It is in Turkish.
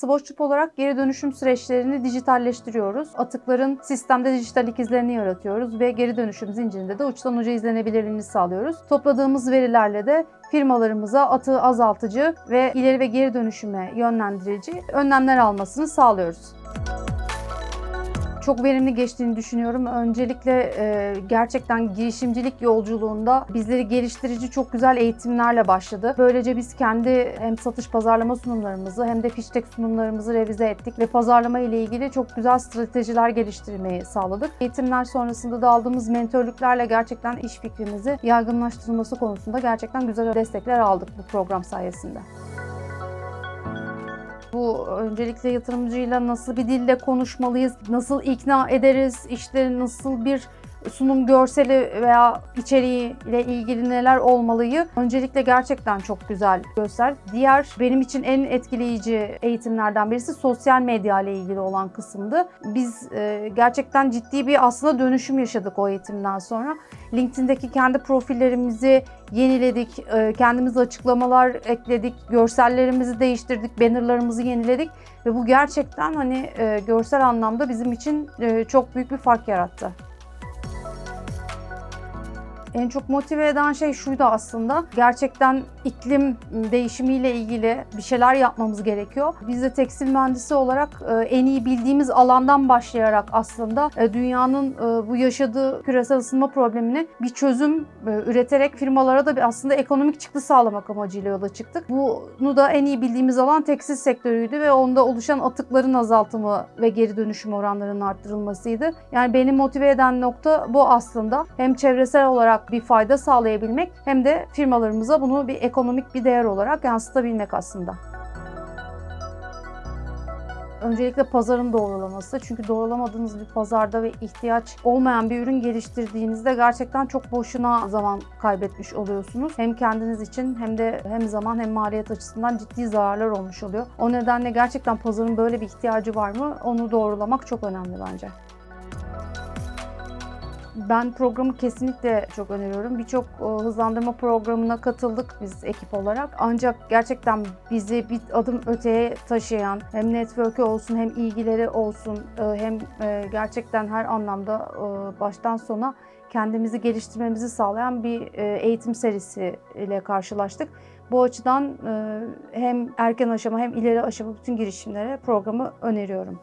Swatchup olarak geri dönüşüm süreçlerini dijitalleştiriyoruz. Atıkların sistemde dijital ikizlerini yaratıyoruz ve geri dönüşüm zincirinde de uçtan uca izlenebilirliğini sağlıyoruz. Topladığımız verilerle de firmalarımıza atığı azaltıcı ve ileri ve geri dönüşüme yönlendirici önlemler almasını sağlıyoruz çok verimli geçtiğini düşünüyorum. Öncelikle e, gerçekten girişimcilik yolculuğunda bizleri geliştirici çok güzel eğitimlerle başladı. Böylece biz kendi hem satış pazarlama sunumlarımızı hem de fiştek sunumlarımızı revize ettik ve pazarlama ile ilgili çok güzel stratejiler geliştirmeyi sağladık. Eğitimler sonrasında da aldığımız mentörlüklerle gerçekten iş fikrimizi yaygınlaştırılması konusunda gerçekten güzel destekler aldık bu program sayesinde. Bu öncelikle yatırımcıyla nasıl bir dille konuşmalıyız, nasıl ikna ederiz, işte nasıl bir sunum görseli veya içeriği ile ilgili neler olmalıyı öncelikle gerçekten çok güzel göster. Diğer benim için en etkileyici eğitimlerden birisi sosyal medya ile ilgili olan kısımdı. Biz e, gerçekten ciddi bir aslında dönüşüm yaşadık o eğitimden sonra. LinkedIn'deki kendi profillerimizi yeniledik, e, kendimize açıklamalar ekledik, görsellerimizi değiştirdik, bannerlarımızı yeniledik ve bu gerçekten hani e, görsel anlamda bizim için e, çok büyük bir fark yarattı. En çok motive eden şey şuydu aslında. Gerçekten iklim değişimiyle ilgili bir şeyler yapmamız gerekiyor. Biz de tekstil mühendisi olarak e, en iyi bildiğimiz alandan başlayarak aslında e, dünyanın e, bu yaşadığı küresel ısınma problemine bir çözüm üreterek firmalara da aslında ekonomik çıktı sağlamak amacıyla yola çıktık. Bunu da en iyi bildiğimiz alan tekstil sektörüydü ve onda oluşan atıkların azaltımı ve geri dönüşüm oranlarının arttırılmasıydı. Yani beni motive eden nokta bu aslında. Hem çevresel olarak bir fayda sağlayabilmek hem de firmalarımıza bunu bir ekonomik bir değer olarak yansıtabilmek aslında. Öncelikle pazarın doğrulaması. Çünkü doğrulamadığınız bir pazarda ve ihtiyaç olmayan bir ürün geliştirdiğinizde gerçekten çok boşuna zaman kaybetmiş oluyorsunuz. Hem kendiniz için hem de hem zaman hem maliyet açısından ciddi zararlar olmuş oluyor. O nedenle gerçekten pazarın böyle bir ihtiyacı var mı? Onu doğrulamak çok önemli bence. Ben programı kesinlikle çok öneriyorum. Birçok e, hızlandırma programına katıldık biz ekip olarak. Ancak gerçekten bizi bir adım öteye taşıyan hem network'ü olsun hem ilgileri olsun e, hem e, gerçekten her anlamda baştan sona kendimizi geliştirmemizi sağlayan bir eğitim serisi ile karşılaştık. Bu açıdan hem erken aşama hem ileri aşama bütün girişimlere programı öneriyorum.